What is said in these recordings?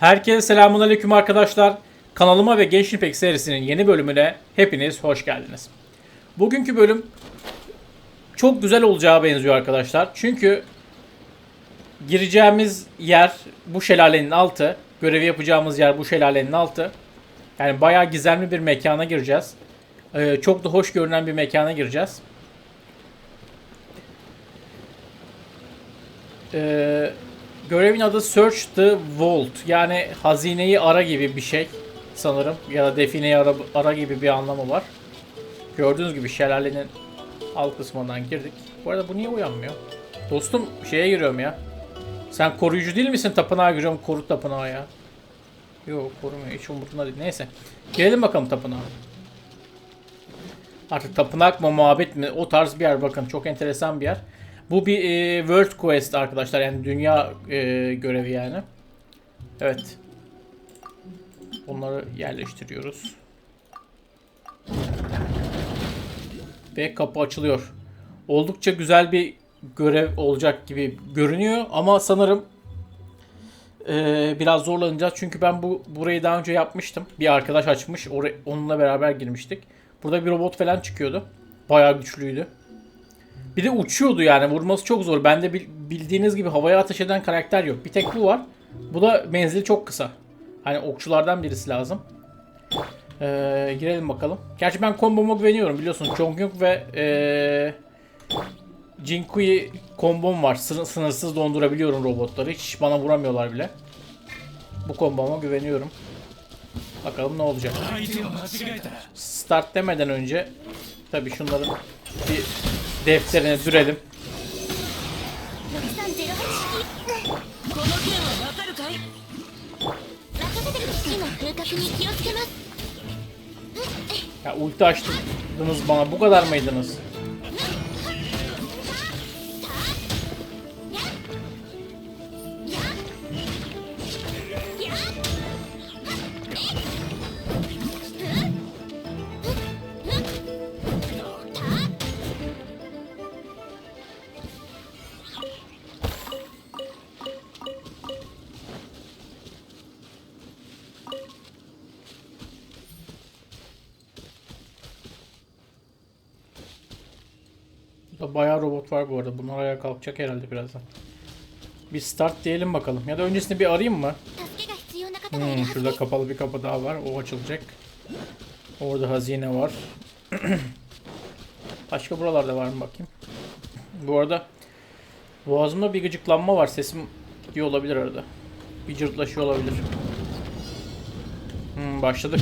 Herkese selamun aleyküm arkadaşlar. Kanalıma ve Genç İpek serisinin yeni bölümüne hepiniz hoş geldiniz. Bugünkü bölüm çok güzel olacağı benziyor arkadaşlar. Çünkü gireceğimiz yer bu şelalenin altı. Görevi yapacağımız yer bu şelalenin altı. Yani bayağı gizemli bir mekana gireceğiz. Ee, çok da hoş görünen bir mekana gireceğiz. Ee, görevin adı Search the Vault. Yani hazineyi ara gibi bir şey sanırım. Ya da defineyi ara, ara gibi bir anlamı var. Gördüğünüz gibi şelalenin alt kısmından girdik. Bu arada bu niye uyanmıyor? Dostum şeye giriyorum ya. Sen koruyucu değil misin? Tapınağa giriyorum. Koru tapınağı ya. Yok korumuyor. Hiç umurumda değil. Neyse. Girelim bakalım tapınağa. Artık tapınak mı muhabbet mi o tarz bir yer bakın çok enteresan bir yer. Bu bir e, World Quest arkadaşlar yani dünya e, görevi yani. Evet. Onları yerleştiriyoruz. Ve kapı açılıyor. Oldukça güzel bir görev olacak gibi görünüyor ama sanırım e, biraz zorlanacağız çünkü ben bu burayı daha önce yapmıştım. Bir arkadaş açmış, onunla beraber girmiştik. Burada bir robot falan çıkıyordu. Bayağı güçlüydü. Bir de uçuyordu yani vurması çok zor. Bende bildiğiniz gibi havaya ateş eden karakter yok. Bir tek bu var. Bu da menzili çok kısa. Hani okçulardan birisi lazım. Ee, girelim bakalım. Gerçi ben komboma güveniyorum biliyorsun. Chongyuk ve ee, Jinkui kombom var. Sın sınırsız dondurabiliyorum robotları. Hiç bana vuramıyorlar bile. Bu komboma güveniyorum. Bakalım ne olacak. Start demeden önce tabii şunların bir defterine dürelim. Ya ulti açtınız bana bu kadar mıydınız? Burada bayağı robot var bu arada. Bunlar ayağa kalkacak herhalde birazdan. Bir start diyelim bakalım. Ya da öncesinde bir arayayım mı? Hmm, şurada kapalı bir kapı daha var. O açılacak. Orada hazine var. Başka buralarda var mı bakayım. Bu arada boğazımda bir gıcıklanma var. Sesim gidiyor olabilir arada. Bir cırtlaşıyor olabilir. Hmm, başladık.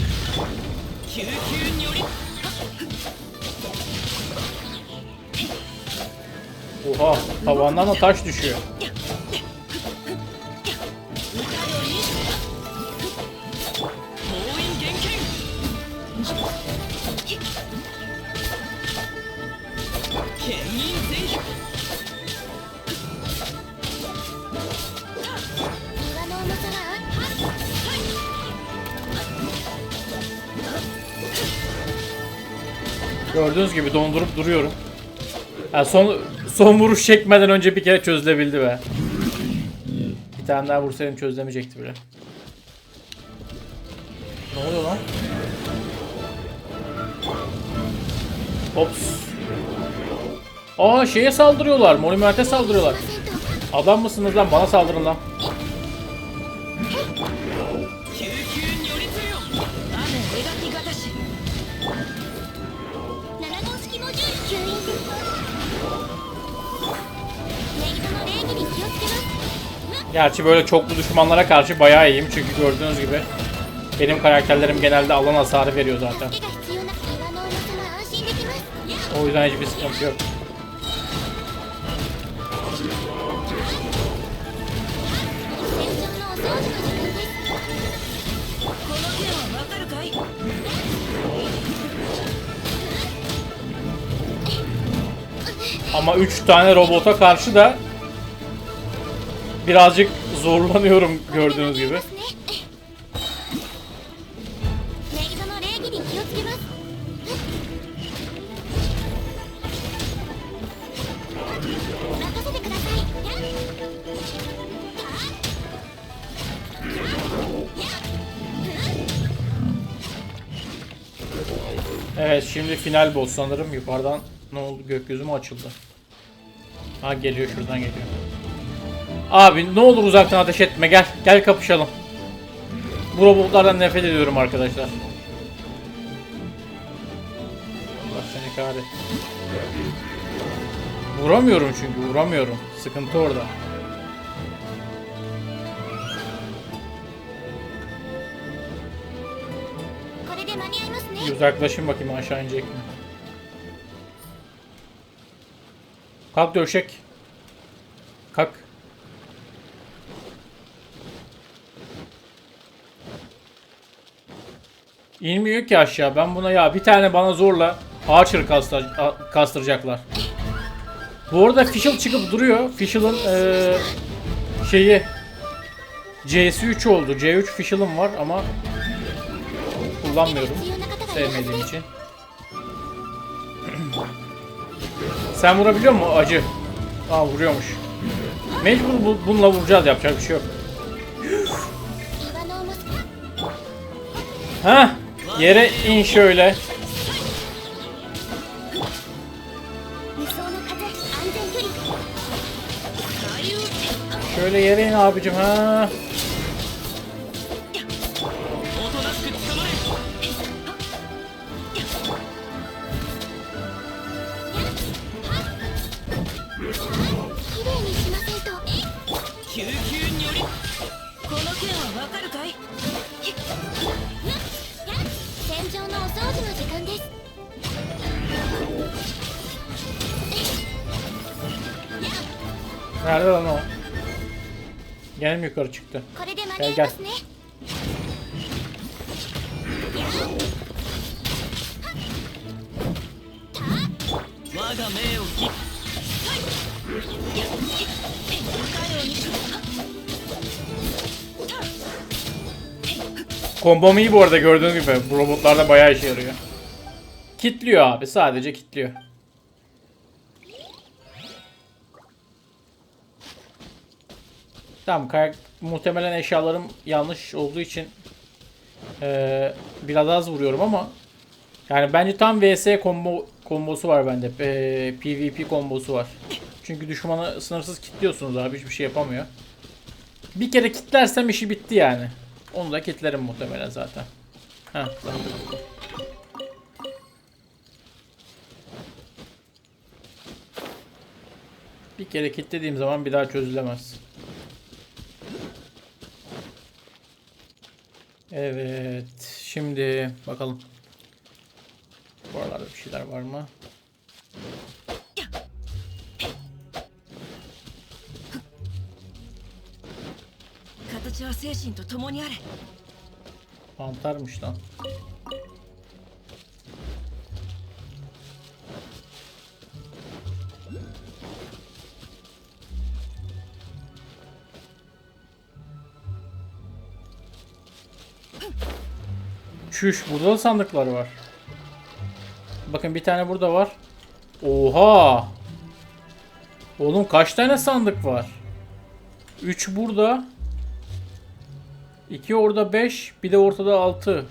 Oha tavandan da taş düşüyor. Gördüğünüz gibi dondurup duruyorum. Yani son Son vuruş çekmeden önce bir kere çözülebildi be. Bir tane daha vursaydım çözülemeyecekti bile. Ne oluyor lan? Ops. Aa şeye saldırıyorlar. Monument'e saldırıyorlar. Adam mısınız lan? Bana saldırın lan. Gerçi böyle çoklu düşmanlara karşı bayağı iyiyim. Çünkü gördüğünüz gibi benim karakterlerim genelde alan hasarı veriyor zaten. O yüzden hiçbir sıkıntı yok. Ama 3 tane robota karşı da birazcık zorlanıyorum gördüğünüz gibi. Evet şimdi final boss sanırım yukarıdan ne oldu gökyüzü mü açıldı? Ha geliyor şuradan geliyor. Abi ne olur uzaktan ateş etme gel. Gel kapışalım. Bu robotlardan nefret ediyorum arkadaşlar. Allah seni kahretsin. Vuramıyorum çünkü vuramıyorum. Sıkıntı orada. Bir uzaklaşın bakayım aşağı inecek mi? Kalk dövşek. İnmiyor ki aşağı. Ben buna ya bir tane bana zorla Archer kastır, kastıracaklar. Bu arada Fischl çıkıp duruyor. Fischl'ın ee, şeyi C'si 3 oldu. C3 Fischl'ım var ama kullanmıyorum. Sevmediğim için. Sen vurabiliyor mu acı? Aa vuruyormuş. Mecbur bu, bununla vuracağız yapacak bir şey yok. Ha? Yere in şöyle. Şöyle yere in abicim ha. Nerede lan o? Gene yukarı çıktı? Gel gel. Kombom iyi bu arada gördüğünüz gibi. Bu robotlarda bayağı işe yarıyor. Kitliyor abi sadece kitliyor. Tamam kayak muhtemelen eşyalarım yanlış olduğu için eee, biraz az vuruyorum ama yani bence tam VS combo kombosu var bende. Eee, PvP kombosu var. Çünkü düşmanı sınırsız kitliyorsunuz abi hiçbir şey yapamıyor. Bir kere kitlersem işi bitti yani. Onu da kitlerim muhtemelen zaten. Heh, tamam. Bir kere kilitlediğim zaman bir daha çözülemez. Evet. Şimdi bakalım. Buralarda bir şeyler var mı? Mantarmış lan. Çüş burada da sandıklar var. Bakın bir tane burada var. Oha! Oğlum kaç tane sandık var? 3 burada. 2 orada 5, bir de ortada 6.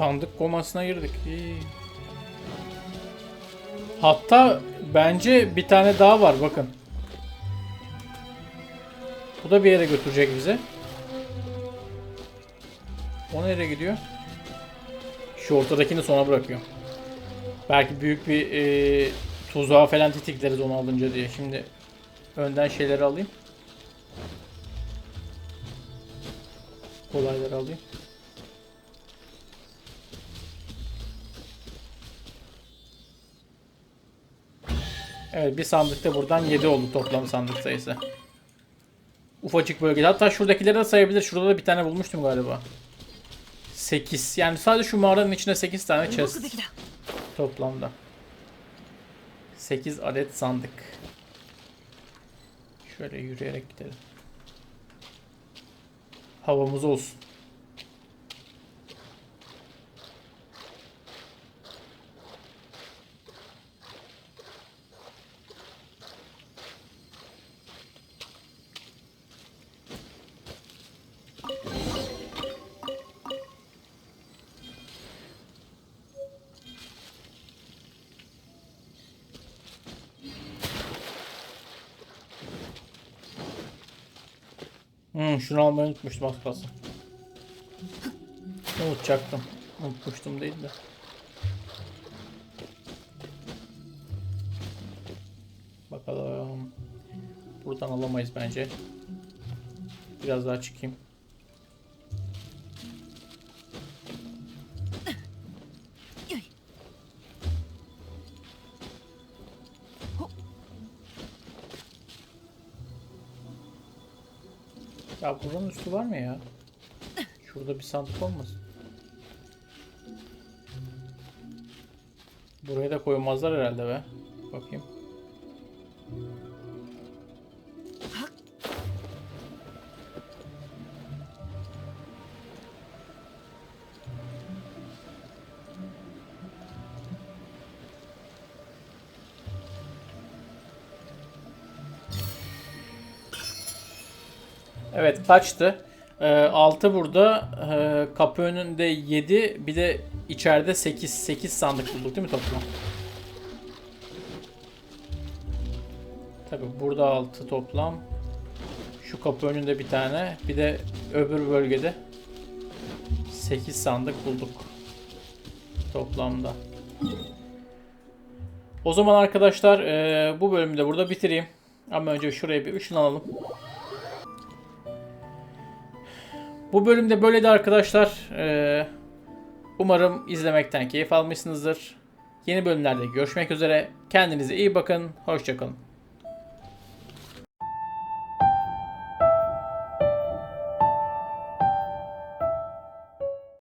Sandık komasına girdik. İyi. Hatta bence bir tane daha var bakın. Bu da bir yere götürecek bize. O nereye gidiyor? Şu ortadakini sona bırakıyor. Belki büyük bir e, tuzağa falan tetikleriz onu alınca diye. Şimdi önden şeyleri alayım. Kolayları alayım. Evet bir sandıkta buradan 7 oldu toplam sandık sayısı. Ufacık bölgede. Hatta şuradakileri de sayabilir. Şurada da bir tane bulmuştum galiba. 8. Yani sadece şu mağaranın içinde 8 tane chest. Toplamda. 8 adet sandık. Şöyle yürüyerek gidelim. Havamız olsun. Hmm, şunu almayı unutmuştum az kalsın. Unutacaktım. Unutmuştum değil de. Bakalım. Buradan alamayız bence. Biraz daha çıkayım. Ya buranın üstü var mı ya? Şurada bir sandık olmasın? Buraya da koymazlar herhalde be. Bakayım. Kaçtı? 6 burada. Ee, kapı önünde 7. Bir de içeride 8. 8 sandık bulduk değil mi toplam? Tabi burada 6 toplam. Şu kapı önünde bir tane. Bir de öbür bölgede 8 sandık bulduk. Toplamda. O zaman arkadaşlar e, bu bölümü de burada bitireyim. Ama önce şuraya bir ışınlanalım. Bu bölümde böyleydi arkadaşlar. Ee, umarım izlemekten keyif almışsınızdır. Yeni bölümlerde görüşmek üzere. Kendinize iyi bakın. Hoşçakalın.